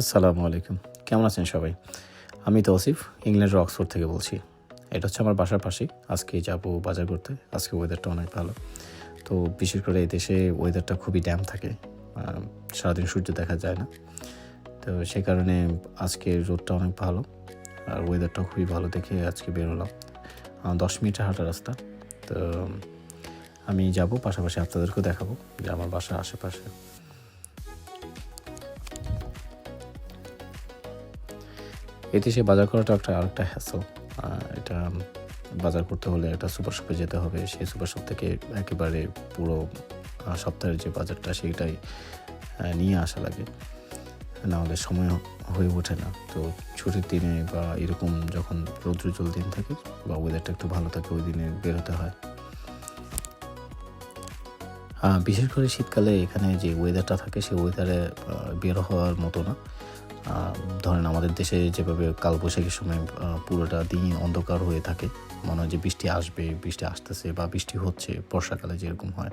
আসসালামু আলাইকুম। কেমন আছেন সবাই? আমি তৌসিফ, ইংল্যান্ডের অক্সফোর্ড থেকে বলছি। এটা হচ্ছে আমার বাসার পাশেই। আজকে যাব বাজার করতে। আজকে ওয়েদারটা অনেক ভালো। তো বিশেষ করে এই দেশে ওয়েদারটা খুবই ড্যাম থাকে। সারাদিন সূর্য দেখা যায় না। তো সেই কারণে আজকে রোদটা অনেক ভালো। আর ওয়েদারটাও খুবই ভালো দেখে আজকে বেরোলাম দশ মিনিটের হাঁটা রাস্তা। তো আমি যাব, পাশাপাশি আপনাদেরকেও দেখাবো যে আমার বাসার আশেপাশে এতে সে বাজার করাটা একটা, আরেকটা হ্যাসল এটা বাজার করতে হলে একটা সুপার শপে যেতে হবে। সেই সুপার শপ থেকে একেবারে পুরো সপ্তাহের যে বাজারটা সেইটাই নিয়ে আসা লাগে। না হলে সময় হয়ে ওঠে না। তো ছুটির দিনে বা এরকম যখন রৌদ্রজল দিন থাকে বা ওয়েদারটা একটু ভালো থাকে, ওই দিনে বেরোতে হয়। বিশেষ করে শীতকালে এখানে যে ওয়েদারটা থাকে সেই ওয়েদারে বের হওয়ার মতো না। ধরেন আমাদের দেশে যেভাবে কালবৈশাখীর সময় পুরোটা দিন অন্ধকার হয়ে থাকে, মনে হয় যে বৃষ্টি আসবে, বৃষ্টি আসতেছে বা বৃষ্টি হচ্ছে, বর্ষাকালে যেরকম হয়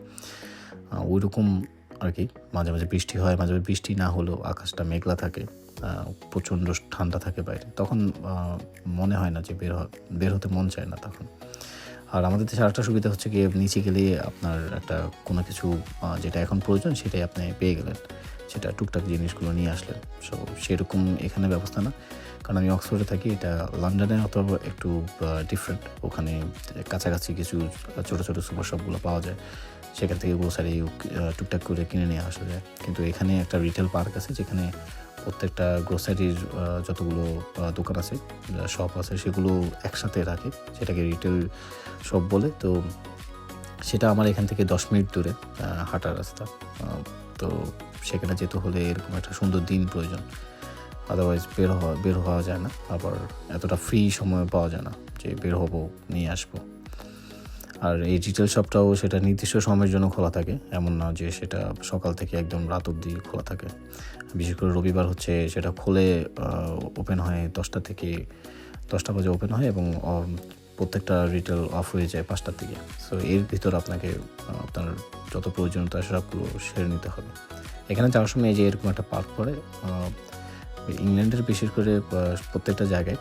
ওই রকম আর কি, মাঝে মাঝে বৃষ্টি হয়, মাঝে মাঝে বৃষ্টি না হলেও আকাশটা মেঘলা থাকে প্রচণ্ড ঠান্ডা থাকে বাইরে। তখন মনে হয় না যে বের বের হতে মন চায় না তখন। আর আমাদের দেশে আরেকটা সুবিধা হচ্ছে কি, নিচে গেলে আপনার একটা কোনো কিছু যেটা এখন প্রয়োজন সেটাই আপনি পেয়ে গেলেন। সেটা টুকটাক জিনিসগুলো নিয়ে আসলেন। সো সেরকম এখানে ব্যবস্থা না। কারণ আমি অক্সফোর্ডে থাকি, এটা লন্ডনে অত একটু ডিফারেন্ট ওখানে কাছাকাছি কিছু ছোটো ছোটো সুপার শপগুলো পাওয়া যায়। সেখান থেকে গ্রোসারি টুকটাক করে কিনে নিয়ে আসা যায়। কিন্তু এখানে একটা রিটেল পার্ক আছে, যেখানে প্রত্যেকটা গ্রোসারির যতগুলো দোকান আছে শপ আছে, সেগুলো একসাথে রাখে। সেটাকে রিটেল শপ বলে। তো সেটা আমার এখান থেকে দশ মিনিট দূরে হাঁটার রাস্তা। তো সেখানে যেতে হলে এরকম একটা সুন্দর দিন প্রয়োজন। আদারওয়াইজ বের হওয়া বের হওয়া যায় না। আবার এতটা ফ্রি সময় পাওয়া যায় না যে বের হব, নিয়ে আসব। আর এই রিটেল শপটাও সেটা নির্দিষ্ট সময়ের জন্য খোলা থাকে। এমন না যে সেটা সকাল থেকে একদম রাত অবধি খোলা থাকে। বিশেষ করে রবিবার হচ্ছে সেটা খুলে ওপেন হয় দশটা থেকে দশটা বাজে ওপেন হয় এবং প্রত্যেকটা রিটেল অফ হয়ে যায় পাঁচটার দিকে। সো এর ভিতর আপনাকে আপনার যত প্রয়োজনীয়তা সবগুলো সেরে নিতে হবে। এখানে যাওয়ার সময় এই যে এরকম একটা পার্ক পড়ে ইংল্যান্ডের বিশেষ করে প্রত্যেকটা জায়গায়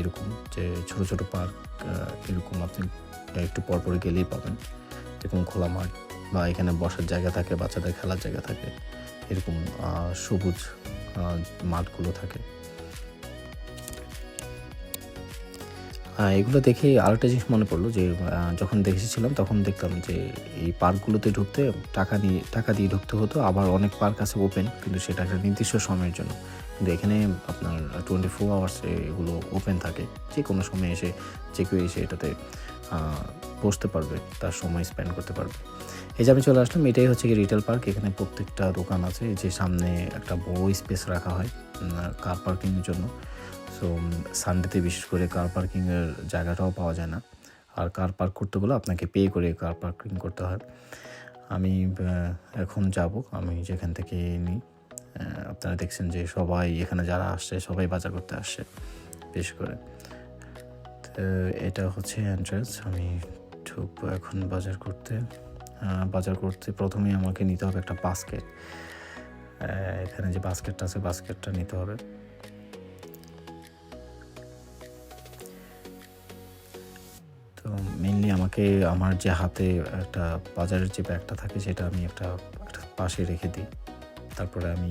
এরকম যে ছোট ছোট পার্ক এরকম আপনি একটু পরপর গেলেই পাবেন। যেরকম খোলা মাঠ বা এখানে বসার জায়গা থাকে, বাচ্চাদের খেলার জায়গা থাকে, এরকম সবুজ মাঠগুলো থাকে। এগুলো দেখে আরেকটা জিনিস মনে পড়ল যে যখন দেখেছিলাম তখন দেখতাম যে, এই পার্কগুলোতে ঢুকতে টাকা নিয়ে, টাকা দিয়ে ঢুকতে হতো। আবার অনেক পার্ক আছে ওপেন কিন্তু সেটা একটা নির্দিষ্ট সময়ের জন্য। কিন্তু এখানে আপনার টোয়েন্টি ফোর আওয়ার্সে এগুলো ওপেন থাকে। যে কোনো সময় এসে, যে কেউ এসে এটাতে বসতে পারবে, তার সময় স্পেন্ড করতে পারবে। এই যে আমি চলে আসলাম, এটাই হচ্ছে কি রিটেল পার্ক এখানে প্রত্যেকটা দোকান আছে, এই যে সামনে একটা বড় স্পেস রাখা হয় কার পার্কিংয়ের জন্য। সো সানডেতে বিশেষ করে কার পার্কিংয়ের জায়গাটাও পাওয়া যায় না। আর কার পার্ক করতে গেলে আপনাকে পে করে কার পার্কিং করতে হয়। আমি এখন যাব, আমি যেখান থেকে নিই। আপনারা দেখছেন যে সবাই এখানে যারা আসছে, সবাই বাজার করতে আসছে বেশ করে। তো, এটা হচ্ছে এন্ট্রান্স আমি ঢুকবো এখন বাজার করতে। বাজার করতে প্রথমেই আমাকে নিতে হবে একটা বাস্কেট এখানে যে বাস্কেটটা আছে বাস্কেটটা নিতে হবে। তো মেনলি আমাকে আমার যে হাতে একটা বাজারের যে ব্যাগটা থাকে, সেটা আমি একটা একটা পাশে রেখে দিই। তারপরে আমি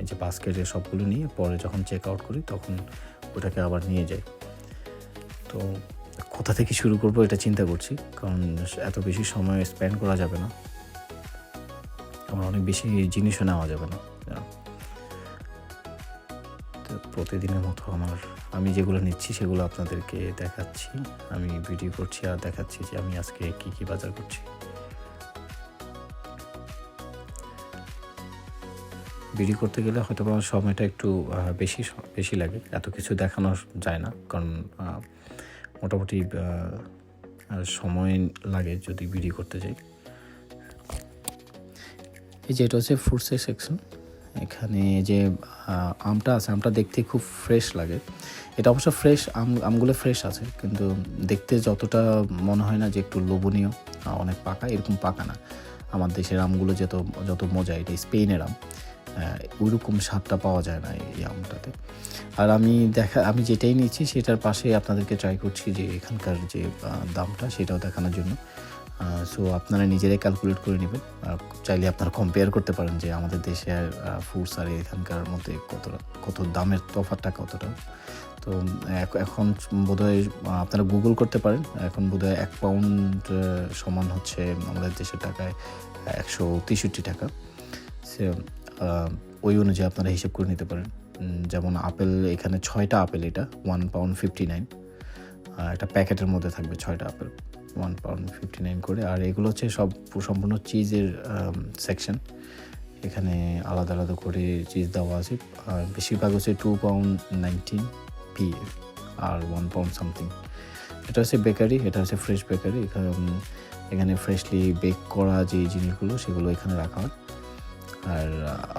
এই যে বাস্কেটে সবগুলো নিয়ে পরে যখন চেক আউট করি, তখন ওটাকে আবার নিয়ে যাই। তো কোথা থেকে শুরু করব এটা চিন্তা করছি, কারণ এত বেশি সময় স্পেন্ড করা যাবে না। আমার অনেক বেশি জিনিসও নেওয়া যাবে না। তো প্রতিদিনের মতো আমার, আমি যেগুলো নিচ্ছি সেগুলো আপনাদেরকে দেখাচ্ছি। আমি ভিডিও করছি আর দেখাচ্ছি যে আমি আজকে কি কি বাজার করছি। ভিডিও করতে গেলে হয়তো আমার সময়টা একটু বেশি বেশি লাগে। এত কিছু দেখানো যায় না, কারণ মোটামুটি সময় লাগে যদি ভিডিও করতে যাই। এই যে এটা হচ্ছে ফ্রুটসের সেকশন এখানে যে আমটা আছে, আমটা দেখতে খুব ফ্রেশ লাগে। এটা অবশ্য ফ্রেশ আম, আমগুলো ফ্রেশ আছে, কিন্তু দেখতে যতটা মনে হয় না যে একটু লোভনীয় অনেক পাকা, এরকম পাকা না। আমার দেশের আমগুলো যত যত মজা, এটা স্পেনের আম। ওই রকম স্বাদটা পাওয়া যায় না এই আমটাতে। আর আমি দেখা, আমি যেটাই নিচ্ছি সেটার পাশে আপনাদেরকে ট্রাই করছি যে এখানকার যে দামটা সেটাও দেখানোর জন্য। সো আপনারা নিজেরাই ক্যালকুলেট করে নেবেন। চাইলে আপনারা কম্পেয়ার করতে পারেন যে আমাদের দেশের ফুডস আর এখানকার মধ্যে কতটা, কত দামের তফাৎটা কতটা। তো এখন বোধহয় আপনারা গুগল করতে পারেন। এখন বোধহয় এক পাউন্ড সমান হচ্ছে আমাদের দেশের টাকায় একশো তেষট্টি টাকা। সে ওই অনুযায়ী আপনারা হিসেব করে নিতে পারেন। যেমন আপেল, এখানে ছয়টা আপেল এটা ওয়ান পাউন্ড ফিফটি নাইন একটা প্যাকেটের মধ্যে থাকবে ছয়টা apple one pound fifty nine করে। আর এগুলো হচ্ছে সব সম্পূর্ণ চিজের সেকশন এখানে আলাদা আলাদা করে চিজ দেওয়া আছে। আর বেশিরভাগ হচ্ছে টু পাউন্ড নাইনটিন পি আর ওয়ান পাউন্ড সামথিং এটা হচ্ছে বেকারি এটা হচ্ছে ফ্রেশ বেকারি এখানে এখানে ফ্রেশলি বেক করা যে জিনিসগুলো, সেগুলো এখানে রাখা হয়। আর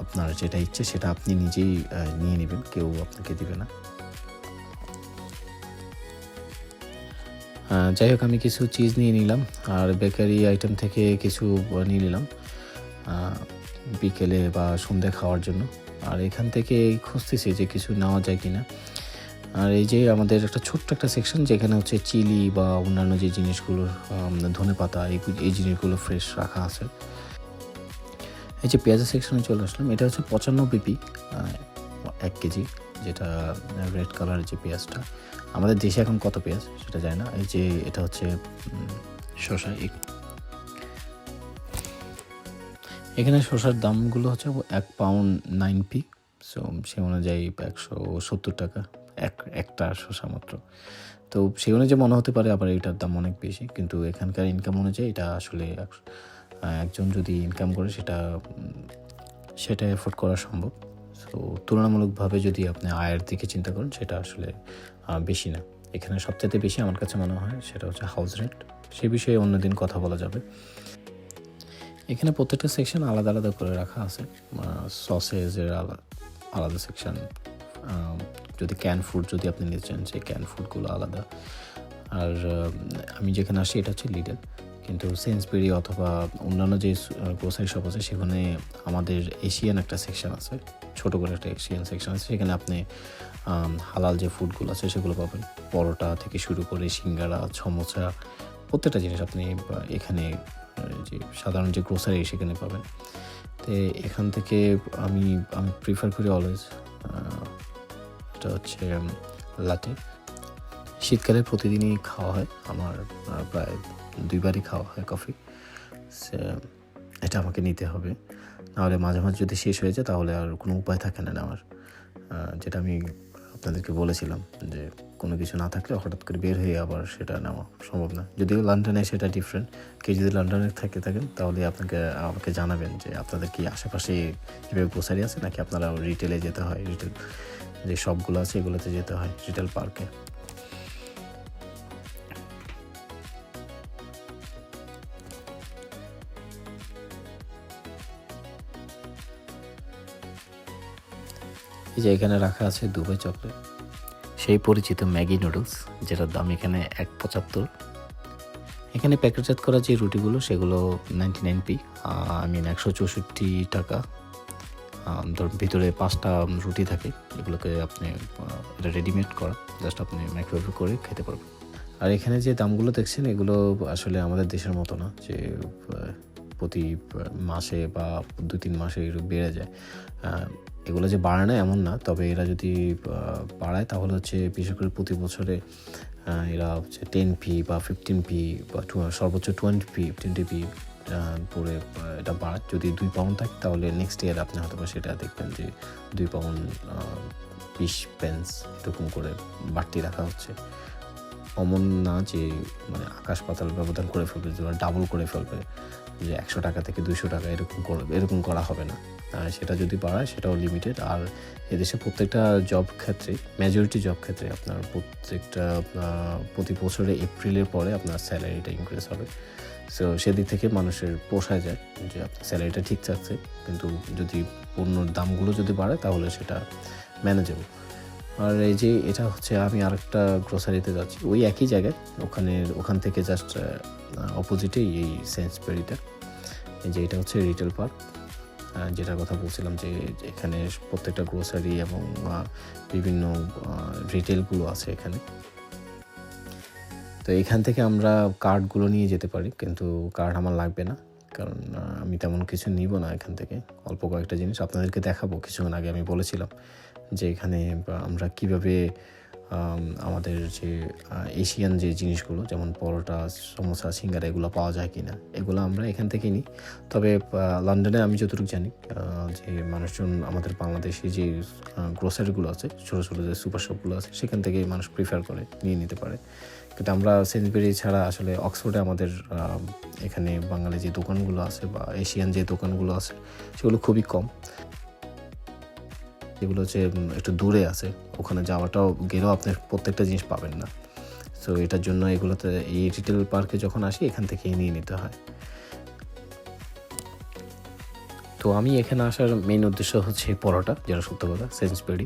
আপনার যেটা ইচ্ছে সেটা আপনি নিজেই নিয়ে নেবেন, কেউ আপনাকে দিবে না। যাই হোক, আমি কিছু চিজ নিয়ে নিলাম, আর বেকারি আইটেম থেকে কিছু নিয়ে নিলাম বিকেলে বা সন্ধ্যে খাওয়ার জন্য। আর এখান থেকে খুঁজতেছি যে কিছু নেওয়া যায় কি না আর এই যে আমাদের একটা ছোট্ট একটা সেকশন যেখানে হচ্ছে চিলি বা অন্যান্য যে জিনিসগুলো ধনে পাতা এই এই জিনিসগুলো ফ্রেশ রাখা আছে। এই যে পেঁয়াজের সেকশনে চলে আসলাম, এটা হচ্ছে পঁচানব্বই পি এক কেজি, যেটা রেড কালারের যে পেঁয়াজটা। আমাদের দেশে এখন কত পেঁয়াজ, সেটা যায় না। এই যে এটা হচ্ছে এক- এখানে শসার দামগুলো হচ্ছে এক পাউন্ড নাইন পি সো সে অনুযায়ী একশো সত্তর টাকা, এক, একটা শসা মাত্র। তো সে অনুযায়ী মনে হতে পারে আবার এটার দাম অনেক বেশি, কিন্তু এখানকার ইনকাম অনুযায়ী এটা আসলে একজন যদি ইনকাম করে, সেটা সেটা এফোর্ড করা সম্ভব। সো তুলনামূলকভাবে যদি আপনি আয়ের দিকে চিন্তা করেন, সেটা আসলে বেশি না। এখানে সবচেয়ে বেশি আমার কাছে মনে হয় সেটা হচ্ছে হাউস রেন্ট সে বিষয়ে অন্যদিন কথা বলা যাবে। এখানে প্রত্যেকটা সেকশন আলাদা আলাদা করে রাখা আছে। সসেজের আলাদা আলাদা সেকশন যদি ক্যান ফুড যদি আপনি নিতে চান, সেই ক্যান ফুডগুলো আলাদা। আর আমি যেখানে আসি, এটা হচ্ছে লিডল কিন্তু সেন্সবেরি অথবা অন্যান্য যে গ্রোসারি শপ আছে, সেখানে আমাদের এশিয়ান একটা সেকশন আছে। ছোটো করে একটা এশিয়ান সেকশন আছে। সেখানে আপনি হালাল যে ফুডগুলো আছে, সেগুলো পাবেন। পরোটা থেকে শুরু করে সিঙ্গারা, সমোসা, প্রত্যেকটা জিনিস আপনি এখানে যে সাধারণ যে গ্রোসারি সেখানে পাবেন। তো এখান থেকে আমি আমি প্রিফার করি অলওয়েজ এটা হচ্ছে লাটে শীতকালে প্রতিদিনই খাওয়া হয়। আমার প্রায় দুইবারই খাওয়া হয় কফি। এটা আমাকে নিতে হবে। নাহলে মাঝে মাঝে যদি শেষ হয়ে যায় তাহলে আর কোনো উপায় থাকে না আহ, যেটা আমি আপনাদেরকে বলেছিলাম যে কোনো কিছু না থাকলে হঠাৎ করে বের হয়ে আবার সেটা নেওয়া সম্ভব না। যদিও লন্ডনে সেটা ডিফারেন্ট কেউ যদি লন্ডনে থাকে থাকেন তাহলে আপনাকে আমাকে জানাবেন যে আপনাদের কি আশেপাশে কীভাবে গ্রোসারি আছে নাকি আপনারা রিটেলে যেতে হয়? রিটেল যে শপগুলো আছে এগুলোতে যেতে হয় রিটেল পার্কে এই যে এখানে রাখা আছে দুবাই চকলেট। সেই পরিচিত ম্যাগি নুডলস, যেটার দাম এখানে এক পঁচাত্তর। এখানে প্যাকেটজাত করা যে রুটিগুলো, সেগুলো ninety nine p I mean একশো চৌষট্টি টাকা। ধরুন ভিতরে পাঁচটা রুটি থাকে, এগুলোকে আপনি এটা রেডিমেড করা। জাস্ট আপনি মাইক্রোওয়েভ করে খেতে পারবেন। আর এখানে যে দামগুলো দেখছেন, এগুলো আসলে আমাদের দেশের মতো না, যে প্রতি মাসে বা দু তিন মাসে এগুলো বেড়ে যায়। এগুলো যে বাড়ায় না, এমন না। তবে এরা যদি বাড়ায়, তাহলে হচ্ছে বিশেষ করে প্রতি বছরে এরা হচ্ছে টেন পি বা ফিফটিন পি বা সর্বোচ্চ টোয়েন্টি পি টোয়েন্টি পি পরে এটা বাড়ায়। যদি দুই পাউন্ড থাকে, তাহলে নেক্সট ইয়ার আপনি হয়তো সেটা দেখবেন যে দুই পাউন্ড বিশ পেন্স এরকম করে বাড়তি রাখা হচ্ছে। অমন না যে মানে আকাশ পাতাল ব্যবধান করে ফেলবে, যে ডাবল করে ফেলবে, যে একশো টাকা থেকে দুশো টাকা এরকম করবে এরকম করা হবে না। সেটা যদি বাড়ায়, সেটাও লিমিটেড আর এদেশে প্রত্যেকটা জব ক্ষেত্রে মেজরিটি জব ক্ষেত্রে আপনার প্রত্যেকটা প্রতি বছরে এপ্রিলের পরে আপনার স্যালারিটা ইনক্রিজ হবে। সো সেদিক থেকে মানুষের পোষায় যায় যে আপনার স্যালারিটা ঠিক থাকছে। কিন্তু যদি পণ্যর দামগুলো যদি বাড়ে তাহলে সেটা ম্যানেজেবল আর এই যে এটা হচ্ছে, আমি আরেকটা গ্রোসারিতে যাচ্ছি। ওই একই জায়গায়, ওখানে, ওখান থেকে জাস্ট অপোজিটেই এই সেন্সবেরিটা এই যে এটা হচ্ছে রিটেল পার্ক যেটার কথা বলছিলাম যে এখানে প্রত্যেকটা গ্রোসারি এবং বিভিন্ন রিটেলগুলো আছে এখানে। তো এখান থেকে আমরা কার্ডগুলো নিয়ে যেতে পারি, কিন্তু কার্ড আমার লাগবে না, কারণ আমি তেমন কিছু নিব না এখান থেকে। অল্প কয়েকটা জিনিস আপনাদেরকে দেখাবো, কিছুক্ষণ আগে আমি বলেছিলাম যে এখানে আমরা কীভাবে আমাদের যে এশিয়ান যে জিনিসগুলো, যেমন পরোটা, সমোসা, সিঙ্গারা, এগুলো পাওয়া যায় কি না এগুলো আমরা এখান থেকে নিই। তবে লন্ডনে আমি যতটুকু জানি যে মানুষজন আমাদের বাংলাদেশে যে গ্রোসারিগুলো আছে, ছোটো ছোটো যে সুপার শপগুলো আছে, সেখান থেকে মানুষ প্রিফার করে নিয়ে নিতে পারে। কিন্তু আমরা সেন্সবেরি ছাড়া আসলে অক্সফোর্ডে আমাদের এখানে বাঙালি যে দোকানগুলো আছে বা এশিয়ান যে দোকানগুলো আছে, সেগুলো খুবই কম। যেগুলো হচ্ছে একটু দূরে আছে, ওখানে যাওয়াটাও গেলেও আপনি প্রত্যেকটা জিনিস পাবেন না। সো এটার জন্য এগুলোতে এই রিটেল পার্কে যখন আসি, এখান থেকেই নিয়ে নিতে হয়। তো আমি এখানে আসার মেইন উদ্দেশ্য হচ্ছে পরোটা, যেটা সত্য কথা সেন্সবেরি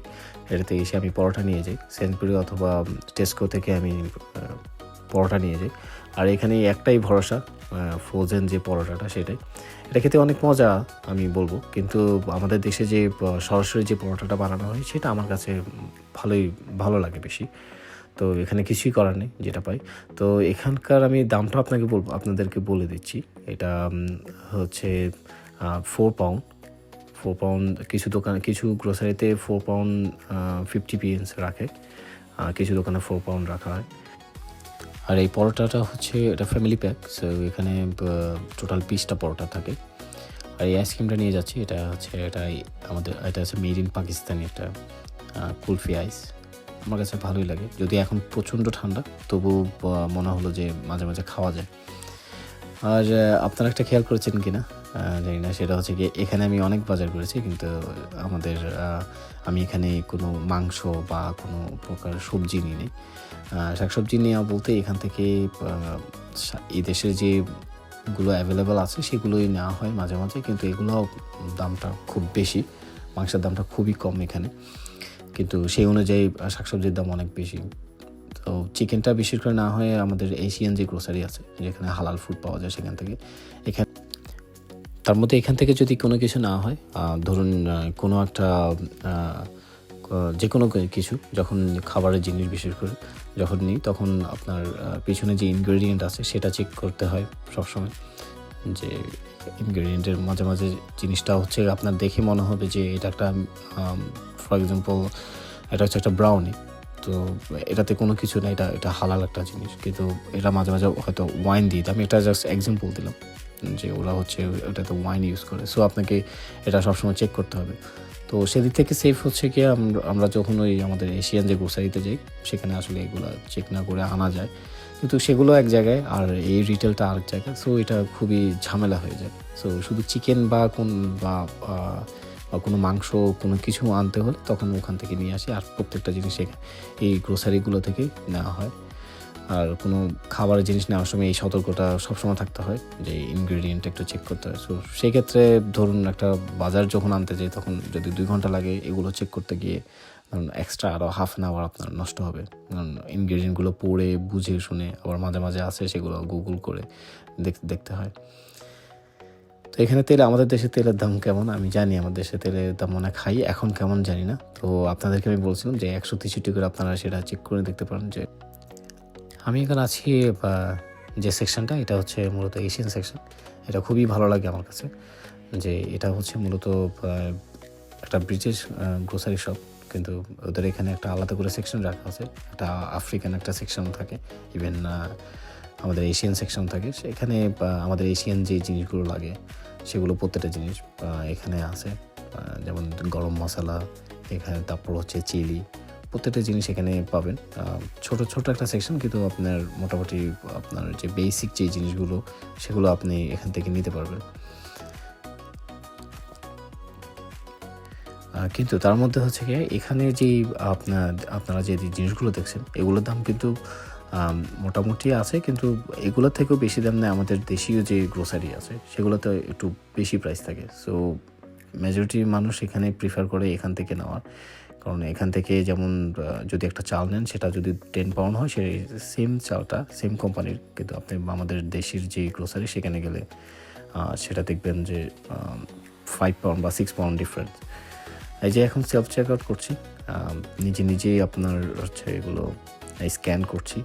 এটাতে এসে আমি পরোটা নিয়ে যাই। সেন্সবেরি অথবা টেস্কো থেকে আমি পরোটা নিয়ে যাই। আর এখানে একটাই ভরসা ফ্রোজেন যে পরোটাটা সেটাই। এটা খেতে অনেক মজা, আমি বলব। কিন্তু আমাদের দেশে যে সরাসরি যে পরোটাটা বানানো হয়, সেটা আমার কাছে ভালোই, ভালো লাগে বেশি। তো এখানে কিছুই করার নেই, যেটা পাই। তো এখানকার আমি দামটা আপনাকে বলব, আপনাদেরকে বলে দিচ্ছি। এটা হচ্ছে ফোর পাউন্ড ফোর পাউন্ড কিছু দোকান, কিছু গ্রোসারিতে ফোর পাউন্ড ফিফটি পিএন্স রাখে। কিছু দোকানে ফোর পাউন্ড রাখা হয়। আর এই পরোটাটা হচ্ছে এটা ফ্যামিলি প্যাক সো এখানে টোটাল পিসটা পরোটা থাকে। আর এই আইসক্রিমটা নিয়ে যাচ্ছি এটা হচ্ছে এটা আমাদের এটা হচ্ছে মেড ইন পাকিস্তানি একটা কুলফি আইস আমার কাছে ভালোই লাগে যদি এখন প্রচণ্ড ঠান্ডা তবু মনে হলো যে মাঝে মাঝে খাওয়া যায়। আর আপনারা একটা খেয়াল করেছেন কি না আহ, জানি না, সেটা হচ্ছে কি এখানে আমি অনেক বাজার করেছি, কিন্তু আমাদের আমি এখানে কোনো মাংস বা কোনো প্রকার সবজি নিই নি শাকসবজি নেওয়া বলতে এখান থেকে এই দেশের যে গুলো অ্যাভেলেবেল আছে, সেগুলোই নেওয়া হয় মাঝে মাঝে, কিন্তু এগুলো দামটা খুব বেশি, মাংসের দামটা খুবই কম এখানে। কিন্তু সেই অনুযায়ী শাকসবজির দাম অনেক বেশি। তো চিকেনটা বিশেষ করে না হয়ে আমাদের এশিয়ান যে গ্রোসারি আছে, যেখানে হালাল ফুড পাওয়া যায় সেখান থেকে। এখানে তার মধ্যে এখান থেকে যদি কোনো কিছু না হয় ধরুন কোনো একটা যে কোনো কিছু, যখন খাবারের জিনিস বিশেষ করে যখন নিই, তখন আপনার পিছনে যে ইনগ্রেডিয়েন্ট আছে সেটা চেক করতে হয় সবসময়। যে ইনগ্রেডিয়েন্টের মাঝে মাঝে জিনিসটা হচ্ছে আপনার দেখে মনে হবে যে এটা একটা ফর এক্সাম্পল এটা হচ্ছে একটা ব্রাউনি তো এটাতে কোনো কিছু না, এটা এটা হালাল একটা জিনিস। কিন্তু এটা মাঝে মাঝে হয়তো ওয়াইন দিই। আমি এটা জাস্ট এক্সাম্পল দিলাম। যে ওরা হচ্ছে ওটাতে ওয়াইন ইউজ করে। সো আপনাকে এটা সবসময় চেক করতে হবে। তো সেদিক থেকে সেফ হচ্ছে কি আমরা যখন ওই আমাদের এশিয়ান যে গ্রোসারিতে যাই, সেখানে আসলে এগুলো চেক না করে আনা যায়। কিন্তু সেগুলো এক জায়গায় আর এই রিটেলটা আরেক জায়গায়। সো এটা খুবই ঝামেলা হয়ে যায়। সো শুধু চিকেন বা কোন, বা বা কোনো মাংস, কোনো কিছু আনতে হলে তখন ওখান থেকে নিয়ে আসি। আর প্রত্যেকটা জিনিস এই গ্রোসারিগুলো থেকে নেওয়া হয়। আর কোনো খাবারের জিনিস নেওয়ার সময় এই সতর্কতা সবসময় থাকতে হয় যে ইনগ্রেডিয়েন্ট একটু চেক করতে হয়। সো সেক্ষেত্রে ধরুন একটা বাজার যখন আনতে যাই, তখন যদি দুই ঘণ্টা লাগে এগুলো চেক করতে গিয়ে ধরুন এক্সট্রা আরও হাফ অ্যান আওয়ার আপনার নষ্ট হবে। কারণ ইনগ্রেডিয়েন্টগুলো পড়ে, বুঝে, শুনে আবার মাঝে মাঝে আসে সেগুলো গুগল করে দেখ- দেখতে হয়। তো এখানে তেল আমাদের দেশে তেলের দাম কেমন? আমি জানি আমার দেশে তেলের দাম অনেক হাই এখন কেমন জানি না। তো আপনাদেরকে আমি বলছিলাম যে একশো তেষট্টি করে আপনারা সেটা চেক করে দেখতে পারেন যে আমি এখানে আছি যে সেকশনটা এটা হচ্ছে মূলত এশিয়ান সেকশন এটা খুবই ভালো লাগে আমার কাছে, যে এটা হচ্ছে মূলত একটা ব্রিটিশ গ্রোসারি শপ কিন্তু ওদের এখানে একটা আলাদা করে সেকশন রাখা আছে। একটা আফ্রিকান একটা সেকশন থাকে ইভেন আমাদের এশিয়ান সেকশন থাকে। সেখানে আমাদের এশিয়ান যে জিনিসগুলো লাগে, সেগুলো প্রত্যেকটা জিনিস এখানে আছে। যেমন গরম মশলা, এখানে তারপর হচ্ছে চিলি প্রত্যেকটা জিনিস এখানে পাবেন। ছোট ছোট একটা সেকশন কিন্তু আপনার মোটামুটি আপনার যে বেসিক যে জিনিসগুলো, সেগুলো আপনি এখান থেকে নিতে পারবেন। কিন্তু তার মধ্যে হচ্ছে কি এখানে যে আপনার আপনারা যে জিনিসগুলো দেখছেন, এগুলোর দাম কিন্তু মোটামুটি আছে কিন্তু এগুলোর থেকেও বেশি দাম নেয় আমাদের দেশীয় যে গ্রোসারি আছে, সেগুলোতে একটু বেশি প্রাইস থাকে। সো মেজরিটি মানুষ এখানে প্রিফার করে এখান থেকে নেওয়ার। কারণ এখান থেকে যেমন যদি একটা চাল নেন, সেটা যদি টেন পাউন্ড হয় সে সেম চালটা সেম কোম্পানির কিন্তু আপনি আমাদের দেশের যে গ্রোসারি সেখানে গেলে সেটা দেখবেন যে ফাইভ পাউন্ড বা সিক্স পাউন্ড ডিফারেন্স এই যে এখন সেলফ চেক আউট করছি নিজে নিজেই আপনার হচ্ছে এগুলো স্ক্যান করছি।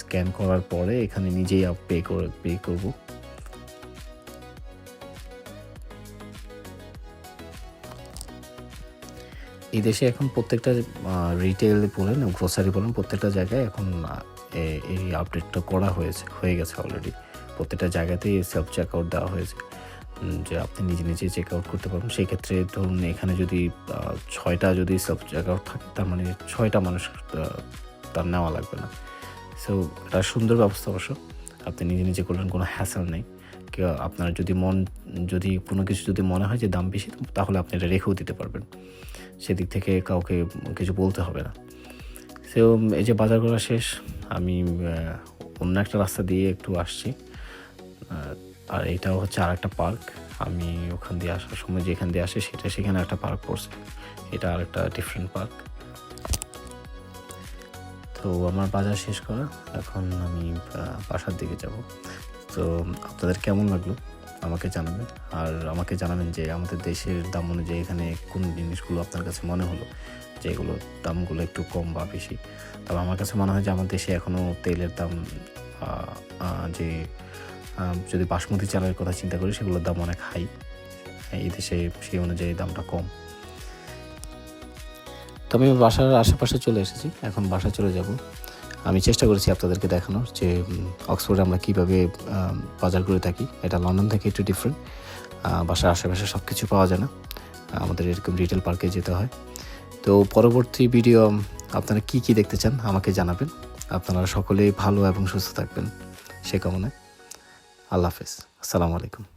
স্ক্যান করার পরে এখানে নিজেই পে করে পে করব। এই দেশে এখন প্রত্যেকটা রিটেল বলেন গ্রোসারি বলেন, প্রত্যেকটা জায়গায় এখন এই আপডেটটা করা হয়েছে, হয়ে গেছে অলরেডি প্রত্যেকটা জায়গাতেই সেলফ চেক আউট দেওয়া হয়েছে। যে আপনি নিজে নিজে চেক আউট করতে পারবেন। সেই ক্ষেত্রে ধরুন এখানে যদি ছয়টা যদি সেলফ চেক আউট থাকে, তার মানে ছয়টা মানুষ তার নেওয়া লাগবে না। সো এটা সুন্দর ব্যবস্থা অবশ্য। আপনি নিজে নিজে করলেন কোনো হ্যাসেল নেই। কেউ আপনার যদি মন, যদি কোনো কিছু যদি মনে হয় যে দাম বেশি, তাহলে আপনি এটা রেখেও দিতে পারবেন। সেদিক থেকে কাউকে কিছু বলতে হবে না। সো এই যে বাজার করা শেষ, আমি অন্য একটা রাস্তা দিয়ে একটু আসছি। আর এটাও হচ্ছে আর একটা পার্ক। আমি ওখান দিয়ে আসার সময় যেখান দিয়ে আসে সেটা সেখানে একটা পার্ক পড়ছে। এটা আর একটা ডিফারেন্ট পার্ক। তো আমার বাজার শেষ করা। এখন আমি বাসার দিকে যাব। তো আপনাদের কেমন লাগল? আমাকে জানাবেন। আর আমাকে জানাবেন যে আমাদের দেশের দাম অনুযায়ী এখানে কোন জিনিসগুলো আপনার কাছে মনে হলো, যে এগুলোর দামগুলো একটু কম বা বেশি। তবে আমার কাছে মনে হয় যে আমার দেশে এখনও তেলের দাম যে যদি বাসমতি চালের কথা চিন্তা করি, সেগুলোর দাম অনেক হাই। এই দেশে সেই অনুযায়ী দামটা কম। তো আমি বাসার আশেপাশে চলে এসেছি। এখন বাসা চলে যাব। আমি চেষ্টা করেছি আপনাদেরকে দেখানোর যে অক্সফোর্ডে আমরা কীভাবে বাজার করে থাকি। এটা লন্ডন থেকে একটু ডিফারেন্ট বাসার আশেপাশে সব কিছু পাওয়া যায় না। আমাদের এরকম রিটেল পার্কে যেতে হয়। তো পরবর্তী ভিডিও আপনারা কি কি দেখতে চান আমাকে জানাবেন। আপনারা সকলেই ভালো এবং সুস্থ থাকবেন। সে কামনায়। আল্লাহ হাফেজ। আসসালামু আলাইকুম।